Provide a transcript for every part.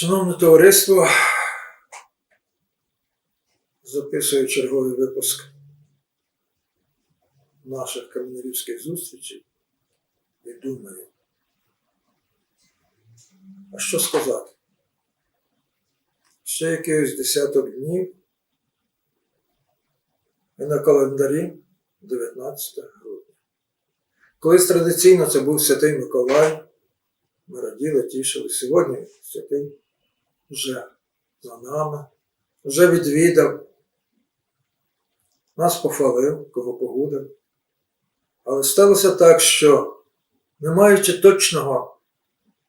Шановне товариство, записую черговий випуск наших каменярівських зустрічей і думаю, а що сказати? Ще якихось десяток днів і на календарі 19 грудня. Колись традиційно це був Святий Миколай, ми раділи, тішили. Сьогодні святий вже за нами, вже відвідав, нас похвалив, кого погодив. Але сталося так, що, не маючи точного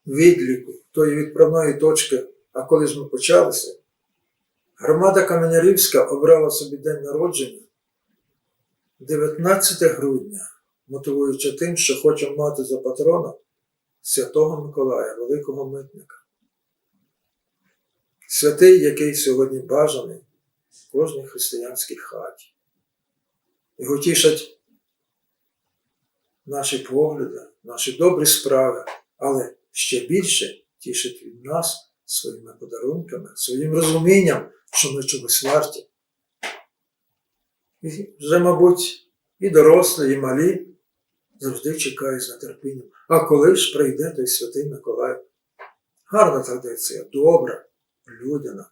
відліку тої відправної точки, а коли ж ми почалися, громада Каменярівська обрала собі день народження 19 грудня, мотивуючи тим, що хоче мати за патрона Святого Миколая, великого митника. Святий, який сьогодні бажаний в кожній християнській хаті. Його тішать наші погляди, наші добрі справи, але ще більше тішить від нас своїми подарунками, своїм розумінням, що ми чогось варті. І вже, мабуть, і дорослі, і малі завжди чекають з нетерпінням. А коли ж прийде той святий Миколай? Гарна традиція, добра, людяна.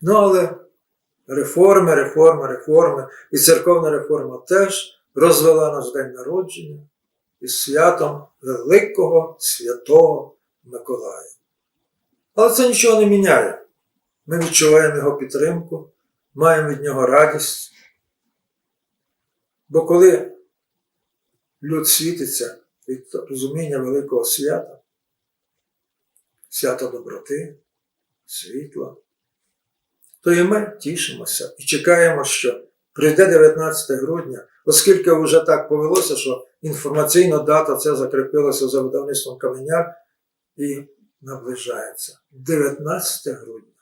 Ну, але реформи, реформи, реформи, і церковна реформа теж розвела наш день народження із святом Великого Святого Миколая. Але це нічого не міняє. Ми відчуваємо його підтримку, маємо від нього радість. Бо коли люд світиться від розуміння великого свята, свята доброти, світла, то і ми тішимося і чекаємо, що прийде 19 грудня, оскільки вже так повелося, що інформаційна дата це закріпилася за видавництвом Каменяр і наближається. 19 грудня.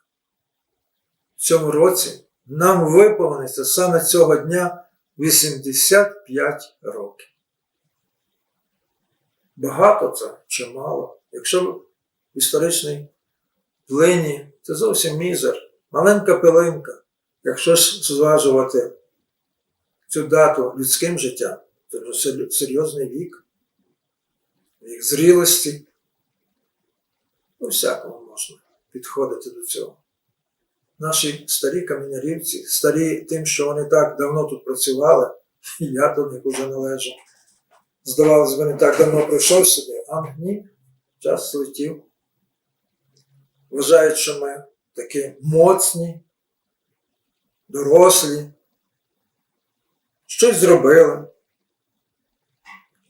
В цьому році нам виповниться саме цього дня 85 років. Багато це чи мало. Якщо історичній плині це зовсім мізер, маленька пилинка. Якщо ж зважувати цю дату людським життям, це серйозний вік, вік зрілості. У всякому можна підходити до цього. Наші старі камінярівці, старі тим, що вони так давно тут працювали, і я до них уже належу. Здавалося не так давно прийшов сюди, а ні, час злетів. Вважають, що ми такі моцні, дорослі, щось зробили.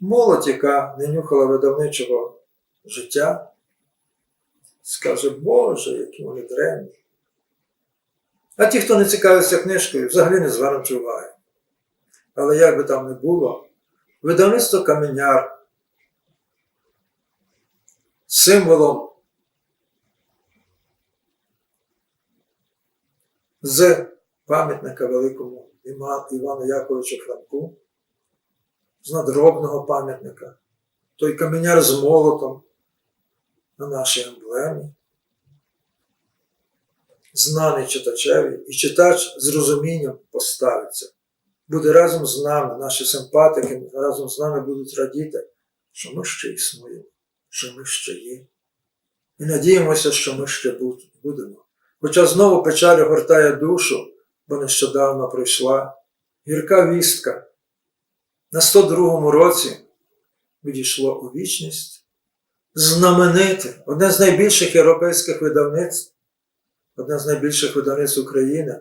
Молодь, яка не нюхала видавничого життя, скаже, Боже, які вони древні. А ті, хто не цікавиться книжкою, взагалі не звернуть уваги. Але як би там не було, видавництво Каменяр символом з пам'ятника великому Івану Яковичу Франку, з надробного пам'ятника, той каменяр з молотом на нашій емблемі, знаний читачеві, і читач з розумінням поставиться. Буде разом з нами, наші симпатики разом з нами будуть радіти, що ми ще існуємо, що ми ще є. І надіємося, що ми ще будемо. Хоча знову печаль огортає душу, бо нещодавно пройшла гірка вістка. На 102-му році відійшло у вічність знамените, одне з найбільших європейських видавництв, одне з найбільших видавництв України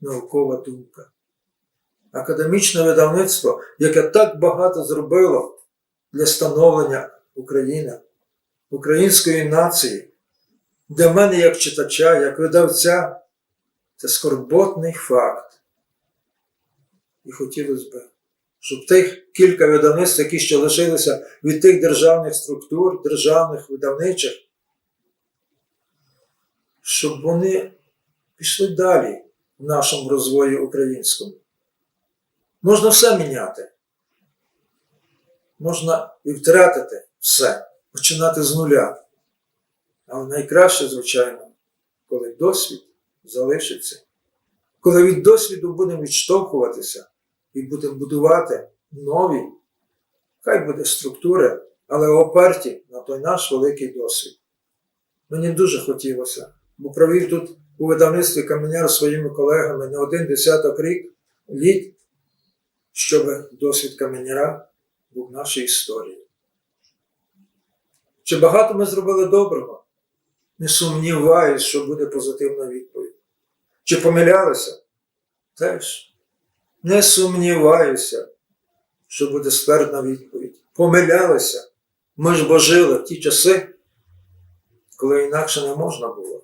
наукова думка. Академічне видавництво, яке так багато зробило для становлення України, української нації, для мене як читача, як видавця, це скорботний факт. І хотілося б, щоб тих кілька видавництв, які ще лишилися від тих державних структур, державних видавничих, щоб вони пішли далі в нашому розвої українському. Можна все міняти. Можна і втратити все, починати з нуля. Але найкраще, звичайно, коли досвід залишиться, коли від досвіду будемо відштовхуватися і будемо будувати нові, хай буде структури, але оперті на той наш великий досвід. Мені дуже хотілося, бо провів тут у видавництві Каменяр своїми колегами не один десяток рік літ, щоб досвід Каменяра був в нашій історії. Чи багато ми зробили доброго? Не сумніваюсь, що буде позитивна відповідь. Чи помилялися? Теж. Не сумніваюся, що буде ствердна відповідь. Помилялися. Ми ж бо жили в ті часи, коли інакше не можна було.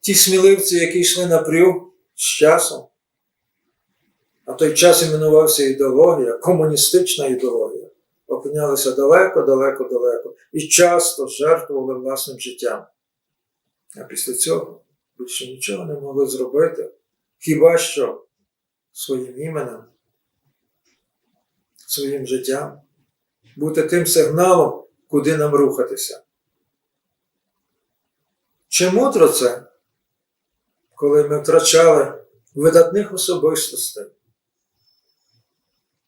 Ті сміливці, які йшли на прю з часом, а той час іменувався ідеологія, комуністична ідеологія, опинялися далеко, далеко, далеко і часто жертвували власним життям. А після цього більше нічого не могли зробити, хіба що своїм іменем, своїм життям, бути тим сигналом, куди нам рухатися. Чи мудро це, коли ми втрачали видатних особистостей?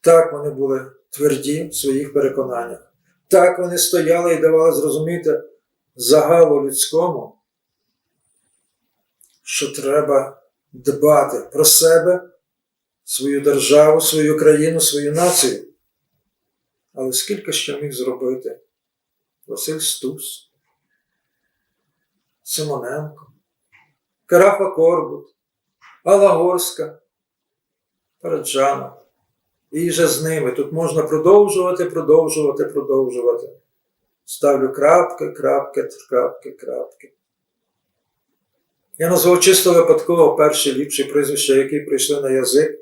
Так вони були тверді в своїх переконаннях. Так вони стояли і давали зрозуміти загалу людському, що треба дбати про себе, свою державу, свою країну, свою націю. Але скільки ще міг зробити Василь Стус, Симоненко, Карафа Корбут, Алла Горська, Параджанов. І вже з ними тут можна продовжувати, продовжувати, продовжувати. Ставлю крапки, крапки, крапки, крапки. Я назвав чисто випадково перші ліпші прізвища, які прийшли на язик.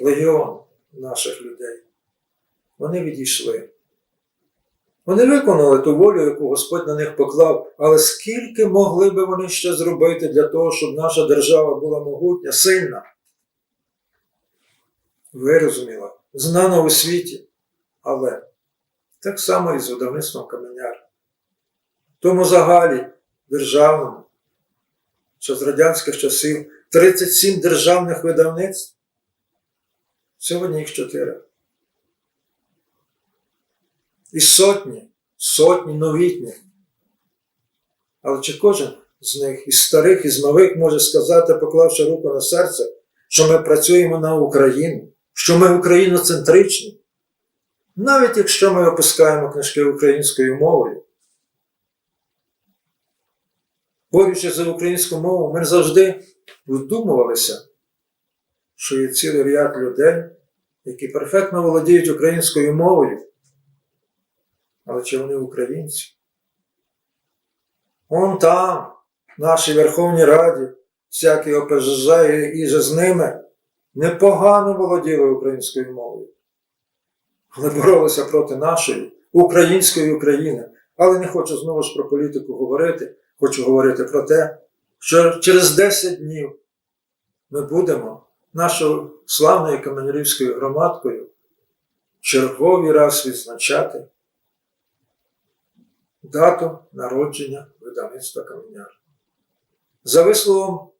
Легіон наших людей. Вони відійшли. Вони виконали ту волю, яку Господь на них поклав, але скільки могли би вони ще зробити для того, щоб наша держава була могутня, сильна? Вирозуміла, знана у світі, але так само і з видавництвом каменяр. Тому загалі державному, що з радянських часів 37 державних видавництв, сьогодні їх 4. І сотні, сотні новітніх. Але чи кожен з них, із старих, із нових, може сказати, поклавши руку на серце, що ми працюємо на Україну, що ми україноцентричні, навіть якщо ми випускаємо книжки українською мовою. Борючи за українську мову, ми завжди вдумувалися, що є цілий ряд людей, які перфектно володіють українською мовою, але чи вони українці? Он там, в нашій Верховній Раді, всякі ОПЖЖ і же з ними непогано володіли українською мовою, але боролися проти нашої української України. Але не хочу знову ж про політику говорити, хочу говорити про те, що через 10 днів ми будемо нашою славною Каменярівською громадкою черговий раз відзначати дату народження видавництва Каменяр. За висловом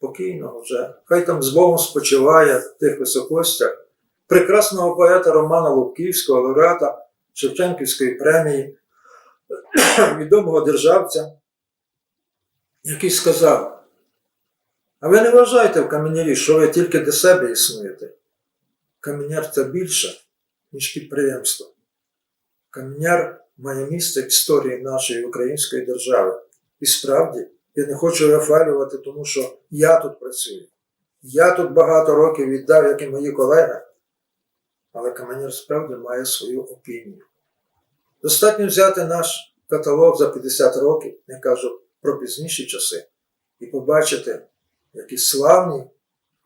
покійного вже, хай там з Богом спочиває в тих високостях, прекрасного поета Романа Лубківського, лауреата Шевченківської премії, відомого державця, який сказав: А ви не вважаєте в каменярі, що ви тільки для себе існуєте? Каменяр це більше, ніж підприємство. Каменяр має місце в історії нашої української держави. І справді, я не хочу вихвалювати, тому що я тут працюю. Я тут багато років віддав, як і мої колеги, але Каменір справді має свою опінію. Достатньо взяти наш каталог за 50 років, не кажу про пізніші часи, і побачити, які славні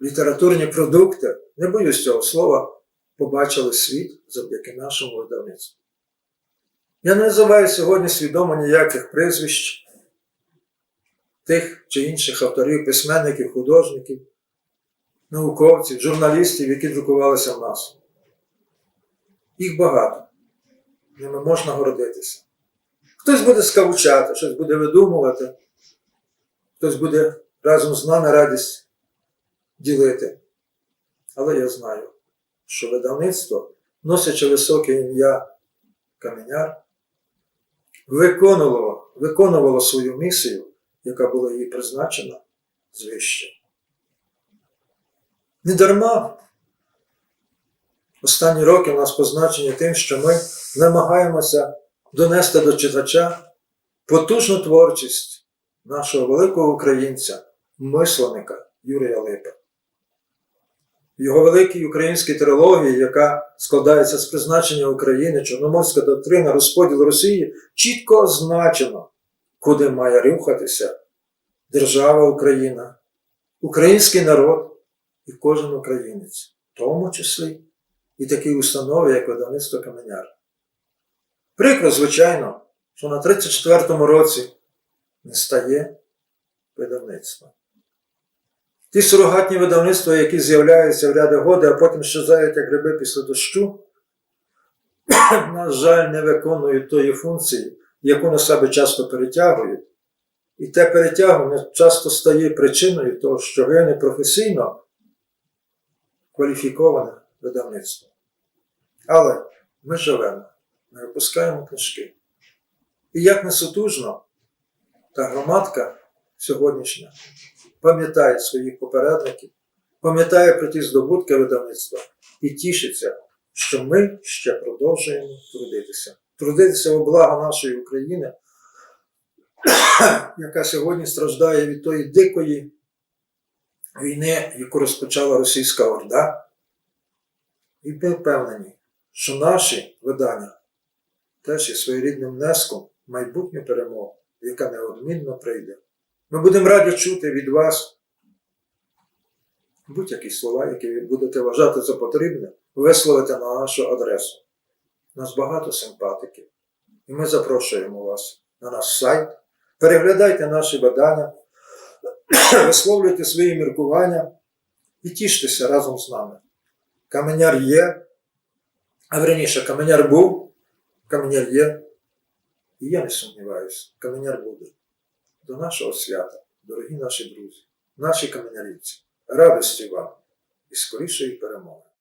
літературні продукти, не боюсь цього слова, побачили світ завдяки нашому видавництву. Я не називаю сьогодні свідомо ніяких прізвищ тих чи інших авторів, письменників, художників, науковців, журналістів, які друкувалися в нас. Їх багато. Ними можна гордитися. Хтось буде скавучати, щось буде видумувати, хтось буде разом з нами радість ділити. Але я знаю, що видавництво, носячи високе ім'я Каменяр, виконувало, виконувало свою місію, яка була їй призначена звище. Недарма останні роки у нас позначені тим, що ми намагаємося донести до читача потужну творчість нашого великого українця, мисленника Юрія Липа. Його великій українській трилогії, яка складається з призначення України, Чорноморська доктрина, розподіл Росії, чітко означено, куди має рухатися держава Україна, український народ і кожен українець, в тому числі і такі установи, як видавництво Каменяр. Прикро, звичайно, що на 34-му році не стає видавництва. Ті сурогатні видавництва, які з'являються в ряди годи, а потім щезають як гриби після дощу, на жаль, не виконують тої функції, яку на себе часто перетягують. І те перетягування часто стає причиною того, що ви не професійно кваліфіковане видавництво. Але ми живемо, ми випускаємо книжки. І як не сутужно, та громадка сьогоднішня пам'ятає своїх попередників, пам'ятає про ті здобутки видавництва і тішиться, що ми ще продовжуємо трудитися. Трудитися у благо нашої України, яка сьогодні страждає від тої дикої війни, яку розпочала російська орда. І ми впевнені, що наші видання теж є своєрідним внеском в майбутню перемогу, яка неодмінно прийде. Ми будемо раді чути від вас будь-які слова, які ви будете вважати за потрібне, висловити на нашу адресу. У нас багато симпатиків, і ми запрошуємо вас на наш сайт. Переглядайте наші видання, висловлюйте свої міркування і тіштеся разом з нами. Каменяр є, а верніше, каменяр був, каменяр є, і я не сумніваюся, каменяр буде. До нашого свята, дорогі наші друзі, наші каменярівці, радості вам і скорішої перемоги.